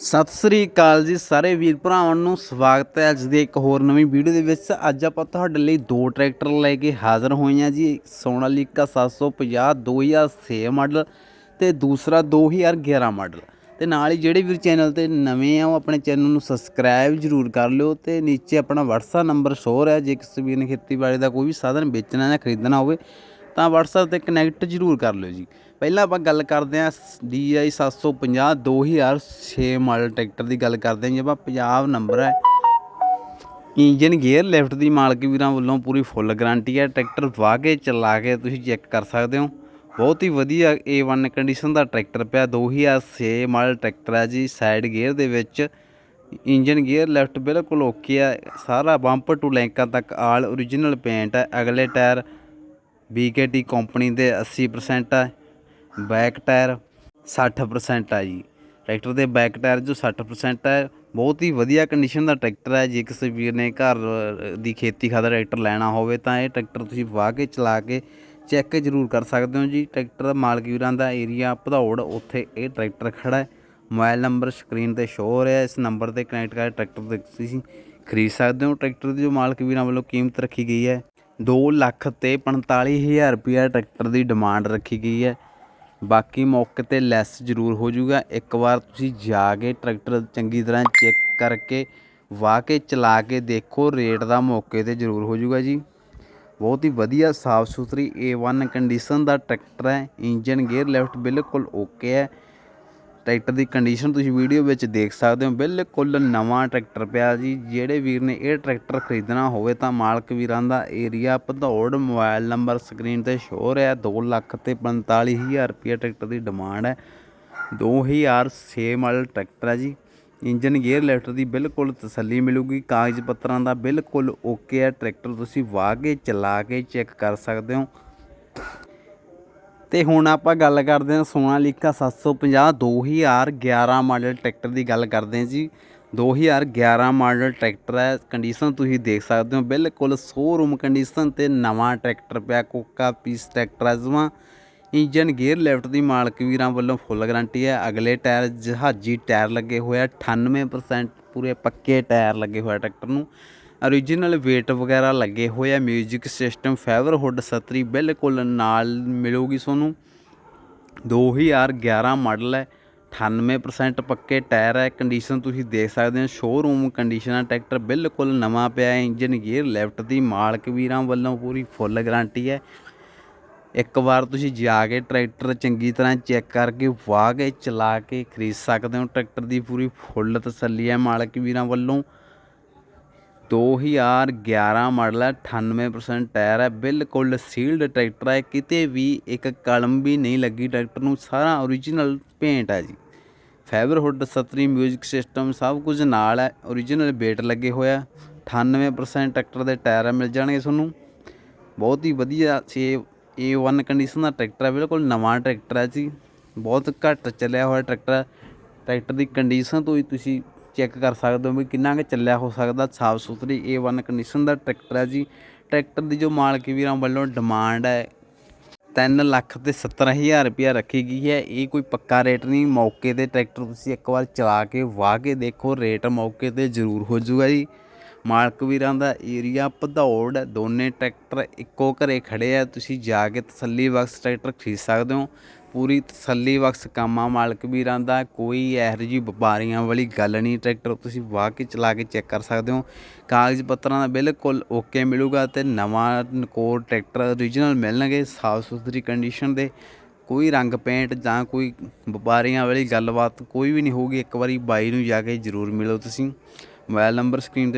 ਸਤਿ ਸ੍ਰੀ ਅਕਾਲ ਜੀ ਸਾਰੇ ਵੀਰ ਭਰਾਵਾਂ ਨੂੰ, ਸਵਾਗਤ ਹੈ ਅੱਜ ਦੀ ਇੱਕ ਹੋਰ ਨਵੀਂ ਵੀਡੀਓ ਦੇ ਵਿੱਚ। ਅੱਜ ਆਪਾਂ ਤੁਹਾਡੇ ਲਈ ਦੋ ਟਰੈਕਟਰ ਲੈ ਕੇ ਹਾਜ਼ਰ ਹੋਏ ਹਾਂ ਜੀ। ਸੋਨਾਲੀਕਾ 750 2006 ਮਾਡਲ ਤੇ ਦੂਸਰਾ 2011 ਮਾਡਲ। ਤੇ ਨਾਲ ਹੀ ਜਿਹੜੇ ਵੀਰ ਚੈਨਲ ਤੇ ਨਵੇਂ ਆ, ਉਹ ਆਪਣੇ ਚੈਨਲ ਨੂੰ ਸਬਸਕ੍ਰਾਈਬ ਜਰੂਰ ਕਰ ਲਿਓ ਤੇ ਨੀਚੇ ਆਪਣਾ WhatsApp ਨੰਬਰ ਸ਼ੋਅ ਹੈ ਜੇ ਕਿਸੇ ਵੀਰ ਨੇ ਖੇਤੀਬਾੜੀ ਦਾ ਕੋਈ ਵੀ ਸਾਧਨ ਵੇਚਣਾ ਜਾਂ ਖਰੀਦਣਾ ਹੋਵੇ, ਤਾਂ WhatsApp ਤੇ ਕਨੈਕਟ ਜਰੂਰ ਕਰ ਲਿਓ ਜੀ। ਪਹਿਲਾਂ ਆਪਾਂ ਗੱਲ ਕਰਦੇ ਹਾਂ DI 750 2006 ਮਾਡਲ ਟਰੈਕਟਰ ਦੀ ਗੱਲ ਕਰਦੇ ਹਾਂ ਜੀ, ਆਪਾਂ ਪੰਜਾਬ ਨੰਬਰ ਹੈ। ਇੰਜਨ ਗੇਅਰ ਲਿਫਟ ਦੀ ਮਾਲਕ ਵੀਰਾਂ ਵੱਲੋਂ ਪੂਰੀ ਫੁੱਲ ਗਾਰੰਟੀ ਹੈ। ਟਰੈਕਟਰ ਵਾਹ ਕੇ ਚਲਾ ਕੇ ਤੁਸੀਂ ਚੈੱਕ ਕਰ ਸਕਦੇ ਹੋ। ਬਹੁਤ ਹੀ ਵਧੀਆ A1 ਕੰਡੀਸ਼ਨ ਦਾ ਟਰੈਕਟਰ ਪਿਆ 2006 ਮਾਡਲ ਟਰੈਕਟਰ ਹੈ ਜੀ। ਸਾਈਡ ਗੇਅਰ ਦੇ ਵਿੱਚ ਇੰਜਨ ਗੇਅਰ ਲੈਫਟ ਬਿਲਕੁਲ ਓਕੇ ਹੈ। ਸਾਰਾ ਬੰਪਰ ਟੂ ਲੈਂਕਾਂ ਤੱਕ ਆਲ origignal ਪੇਂਟ ਹੈ। ਅਗਲੇ ਟਾਇਰ BKT ਕੰਪਨੀ ਦੇ 80% ਹੈ। ਬੈਕ ਟਾਇਰ 60% ਹੈ ਜੀ। ਟਰੈਕਟਰ ਦੇ ਬੈਕ ਟਾਇਰ ਜੋ 60% ਹੈ ਬਹੁਤ ਹੀ ਵਧੀਆ ਕੰਡੀਸ਼ਨ ਦਾ ਟਰੈਕਟਰ ਹੈ ਜੇ ਕਿਸੇ ਵੀਰ ਨੇ ਘਰ ਦੀ ਖੇਤੀ ਖਾਤਰ ਟਰੈਕਟਰ ਲੈਣਾ ਹੋਵੇ ਤਾਂ ਇਹ ਟਰੈਕਟਰ ਤੁਸੀਂ ਵਾਹ ਕੇ ਚਲਾ ਕੇ ਚੈੱਕ ਜ਼ਰੂਰ ਕਰ ਸਕਦੇ ਹੋ ਜੀ। ਟਰੈਕਟਰ ਦਾ ਮਾਲਕ ਵੀਰਾਂ ਦਾ ਏਰੀਆ ਭਦੌੜ, ਉੱਥੇ ਇਹ ਟਰੈਕਟਰ ਖੜਾ ਹੈ। ਮੋਬਾਈਲ ਨੰਬਰ ਸਕਰੀਨ ਤੇ ਸ਼ੋ ਹੋ ਰਿਹਾ ਇਸ ਨੰਬਰ ਤੇ ਕਨੈਕਟ ਕਰਕੇ ਟਰੈਕਟਰ ਦੇ ਤੁਸੀਂ ਖਰੀਦ ਸਕਦੇ ਹੋ। ਟਰੈਕਟਰ ਦੀ ਜੋ ਮਾਲਕ ਵੀਰਾਂ ਵੱਲੋਂ ਕੀਮਤ ਰੱਖੀ ਗਈ ਹੈ 2 ਲੱਖ ਤੇ 45000 ਰੁਪਇਆ ਟਰੈਕਟਰ ਦੀ ਡਿਮਾਂਡ ਰੱਖੀ ਗਈ ਹੈ। ਬਾਕੀ ਮੌਕੇ ਤੇ ਲੈਸ ਜ਼ਰੂਰ ਹੋ ਜਾਊਗਾ। ਇੱਕ ਵਾਰ ਤੁਸੀਂ ਜਾ ਕੇ ਟਰੈਕਟਰ ਚੰਗੀ ਤਰ੍ਹਾਂ ਚੈੱਕ ਕਰਕੇ ਵਾਹ ਕੇ ਚਲਾ ਕੇ ਦੇਖੋ। ਰੇਟ ਦਾ ਮੌਕੇ ਤੇ ਜ਼ਰੂਰ ਹੋ ਜਾਊਗਾ ਜੀ। ਬਹੁਤ ਹੀ ਵਧੀਆ ਸਾਫ਼ ਸੁਥਰੀ A1 ਕੰਡੀਸ਼ਨ ਦਾ ਟਰੈਕਟਰ ਹੈ। ਇੰਜਨ ਗੇਅਰ ਲੈਫਟ ਬਿਲਕੁਲ ਓਕੇ ਹੈ। ਟਰੈਕਟਰ ਦੀ ਕੰਡੀਸ਼ਨ ਤੁਸੀਂ ਵੀਡੀਓ ਵਿੱਚ ਦੇਖ ਸਕਦੇ ਹੋ। ਬਿਲਕੁਲ ਨਵਾਂ ਟਰੈਕਟਰ ਪਿਆ ਜੀ। ਜਿਹੜੇ ਵੀਰ ਨੇ ਇਹ ਟਰੈਕਟਰ ਖਰੀਦਣਾ ਹੋਵੇ ਤਾਂ ਮਾਲਕ ਵੀਰਾਂ ਦਾ area Bhadaur mobile number screen ਤੇ ਸ਼ੋਅ ਰਿਹਾ। 2 ਲੱਖ ਤੇ 45000 ਰੁਪਏ ਟਰੈਕਟਰ ਦੀ ਡਿਮਾਂਡ ਹੈ। 2006 ਮਾਡਲ ਟਰੈਕਟਰ ਹੈ ਜੀ। ਇੰਜਨ ਗੇਅਰ ਲੈਫਟ ਦੀ ਬਿਲਕੁਲ ਤਸੱਲੀ ਮਿਲੂਗੀ। ਕਾਗਜ਼ ਪੱਤਰਾਂ ਦਾ ਬਿਲਕੁਲ ਓਕੇ ਹੈ। ਟਰੈਕਟਰ ਤੁਸੀਂ ਵਾਹ ਕੇ, ਚਲਾ ਕੇ ਚੈੱਕ ਕਰ ਸਕਦੇ ਹੋ। ਤੇ ਹੁਣ ਆਪਾਂ ਗੱਲ ਕਰਦੇ ਹਾਂ ਸੋਨਾਲੀਕਾ 750 2011 ਮਾਡਲ ਟਰੈਕਟਰ ਦੀ ਗੱਲ ਕਰਦੇ ਹਾਂ ਜੀ। 2011 ਮਾਡਲ ਟਰੈਕਟਰ ਹੈ ਕੰਡੀਸ਼ਨ ਤੁਸੀਂ ਦੇਖ ਸਕਦੇ ਹੋ, ਬਿਲਕੁਲ ਸ਼ੋਰੂਮ ਕੰਡੀਸ਼ਨ ਤੇ ਨਵਾਂ ਟਰੈਕਟਰ ਪਿਆ, ਕੋਕਾ ਪੀਸ ਟਰੈਕਟਰ ਹੈ ਜਮਾਂ ਇੰਜਨ ਗੇਅਰ ਲਿਫਟ ਦੀ ਮਾਲਕ ਵੀਰਾਂ ਵੱਲੋਂ ਫੁੱਲ ਗਾਰੰਟੀ ਹੈ, ਅਗਲੇ ਟਾਇਰ ਜਹਾਜ਼ੀ ਟਾਇਰ ਲੱਗੇ ਹੋਏ ਆ 98% ਪੂਰੇ ਪੱਕੇ ਟਾਇਰ ਲੱਗੇ ਹੋਏ ਟਰੈਕਟਰ ਨੂੰ। Origignal weight ਵਗੈਰਾ ਲੱਗੇ ਹੋਏ ਆ 뮤직 ਸਿਸਟਮ ਫੈਵਰਹੁੱਡ ਸਤਰੀ ਬਿਲਕੁਲ ਨਾਲ ਮਿਲੂਗੀ ਤੁਹਾਨੂੰ। 2011 ਮਾਡਲ ਹੈ 98% ਪੱਕੇ ਟਾਇਰ ਹੈ ਕੰਡੀਸ਼ਨ ਤੁਸੀਂ ਦੇਖ ਸਕਦੇ ਹੋ ਸ਼ੋਰੂਮ ਕੰਡੀਸ਼ਨ ਹੈ ਟਰੈਕਟਰ ਬਿਲਕੁਲ ਨਵਾਂ ਪਿਆ ਹੈ ਇੰਜਨ ਗੇਅਰ ਲੈਫਟ ਦੀ, ਮਾਲਕ ਵੀਰਾਂ ਵੱਲੋਂ ਪੂਰੀ ਫੁੱਲ ਗਾਰੰਟੀ ਹੈ। ਇੱਕ ਵਾਰ ਤੁਸੀਂ ਜਾ ਕੇ ਟਰੈਕਟਰ ਚੰਗੀ ਤਰ੍ਹਾਂ ਚੈੱਕ ਕਰਕੇ ਵਾਹ ਕੇ ਚਲਾ ਕੇ ਖਰੀਦ ਸਕਦੇ ਹੋ ਟਰੈਕਟਰ ਦੀ ਪੂਰੀ ਫੁੱਲ ਤਸੱਲੀ ਹੈ ਮਾਲਕ ਵੀਰਾਂ ਵੱਲੋਂ। 2011 ਮਾਡਲ ਹੈ 98% ਟਾਇਰ ਹੈ, ਬਿਲਕੁਲ ਸੀਲਡ ਟਰੈਕਟਰ ਹੈ, ਕਿਤੇ ਵੀ ਇੱਕ ਕਲਮ ਵੀ ਨਹੀਂ ਲੱਗੀ ਟਰੈਕਟਰ ਨੂੰ, ਸਾਰਾ ਓਰੀਜਨਲ ਪੇਂਟ ਹੈ ਜੀ। ਫਾਈਬਰ ਹੁੱਡ ਸਤਰੀ ਮਿਊਜ਼ਿਕ ਸਿਸਟਮ ਸਭ ਕੁਝ ਨਾਲ ਹੈ ਓਰੀਜਨਲ weight ਲੱਗੇ ਹੋਇਆ 98% ਟਰੈਕਟਰ ਦੇ ਟਾਇਰ ਮਿਲ ਜਾਣਗੇ ਤੁਹਾਨੂੰ। ਬਹੁਤ ਹੀ ਵਧੀਆ ਛੇ A1 ਕੰਡੀਸ਼ਨ ਦਾ ਟਰੈਕਟਰ ਹੈ, ਬਿਲਕੁਲ ਨਵਾਂ ਟਰੈਕਟਰ ਹੈ ਜੀ। ਬਹੁਤ ਘੱਟ ਚੱਲਿਆ ਹੋਇਆ ਟਰੈਕਟਰ ਟਰੈਕਟਰ ਦੀ ਕੰਡੀਸ਼ਨ ਤੋਂ ਹੀ ਤੁਸੀਂ ਚੈੱਕ ਕਰ ਸਕਦੇ ਹੋ ਵੀ ਕਿੰਨਾ ਕੁ ਚੱਲਿਆ ਹੋ ਸਕਦਾ ਸਾਫ਼ ਸੁਥਰੀ A1 ਕੰਡੀਸ਼ਨ ਦਾ ਟਰੈਕਟਰ ਹੈ ਜੀ। ਟਰੈਕਟਰ ਦੀ ਜੋ ਮਾਲਕ ਵੀਰਾਂ ਵੱਲੋਂ ਡਿਮਾਂਡ ਹੈ 3 ਲੱਖ ਤੇ 70000 ਰੁਪਇਆ ਰੱਖੀ ਗਈ ਹੈ। ਇਹ ਕੋਈ ਪੱਕਾ ਰੇਟ ਨਹੀਂ ਮੌਕੇ ਤੇ ਟਰੈਕਟਰ ਤੁਸੀਂ ਇੱਕ ਵਾਰ ਚਲਾ ਕੇ ਵਾਹ ਕੇ ਦੇਖੋ ਰੇਟ ਮੌਕੇ ਤੇ ਜ਼ਰੂਰ ਹੋ ਜਾਊਗਾ ਜੀ। ਮਾਲਕ ਵੀਰਾਂ ਦਾ ਏਰੀਆ ਭਦੌੜ ਹੈ, ਦੋਨੇ ਟਰੈਕਟਰ ਇੱਕੋ ਘਰੇ ਖੜੇ ਆ। ਤੁਸੀਂ ਜਾ ਕੇ ਤਸੱਲੀ ਬਖਸ਼ ਟਰੈਕਟਰ ਖਰੀਦ ਸਕਦੇ ਹੋ। ਪੂਰੀ ਤਸੱਲੀ ਬਖਸ਼ ਕੰਮ ਮਾਲਕ ਵੀਰਾਂ ਦਾ, ਕੋਈ ਇਹੋ ਜਿਹੀ ਵਪਾਰੀਆਂ ਵਾਲੀ ਗੱਲ ਨਹੀਂ, ਟਰੈਕਟਰ ਤੁਸੀਂ ਵਾਹ ਕੇ ਚਲਾ ਕੇ ਚੈੱਕ ਕਰ ਸਕਦੇ ਹੋ। ਕਾਗਜ਼ ਪੱਤਰਾਂ ਦਾ ਬਿਲਕੁਲ ਓਕੇ ਮਿਲੂਗਾ ਤੇ ਨਵਾਂ ਨਕੋਰ ਟਰੈਕਟਰ origignal ਮਿਲਣਗੇ ਸਾਫ਼ ਸੁਥਰੀ ਕੰਡੀਸ਼ਨ ਦੇ। ਕੋਈ ਰੰਗ ਪੇਂਟ ਜਾਂ ਕੋਈ ਵਪਾਰੀਆਂ ਵਾਲੀ ਗੱਲਬਾਤ ਕੋਈ ਵੀ ਨਹੀਂ ਹੋਊਗੀ, ਇੱਕ ਵਾਰੀ ਬਾਈ ਨੂੰ ਜਾ ਕੇ ਜ਼ਰੂਰ ਮਿਲੋ ਤੁਸੀਂ। ਮੋਬਾਈਲ ਨੰਬਰ ਸਕਰੀਨ ਤੇ